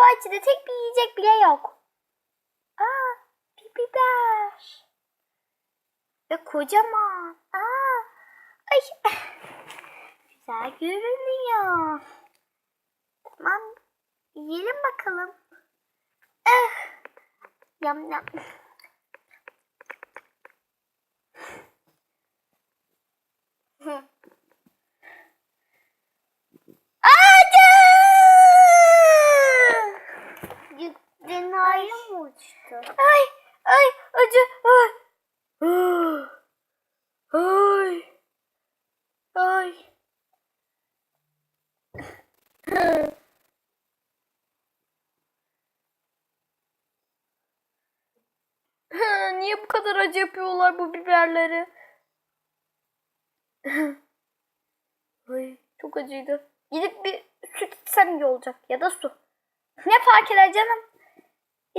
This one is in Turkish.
bahçede tek bir yiyecek bile yok. Aa, bir biber. Ve kocaman. Aa, ay. Güzel görünüyor. Tamam. Yiyelim bakalım. Eh. Yam yam. Hı. Acı! Ay mı uçtu? Ay ay acı ay. Ay. Ay. Niye bu kadar acı yapıyorlar bu biberleri? Ay çok acıydı. Gidip bir süt içsem iyi olacak ya da su. Ne fark eder canım?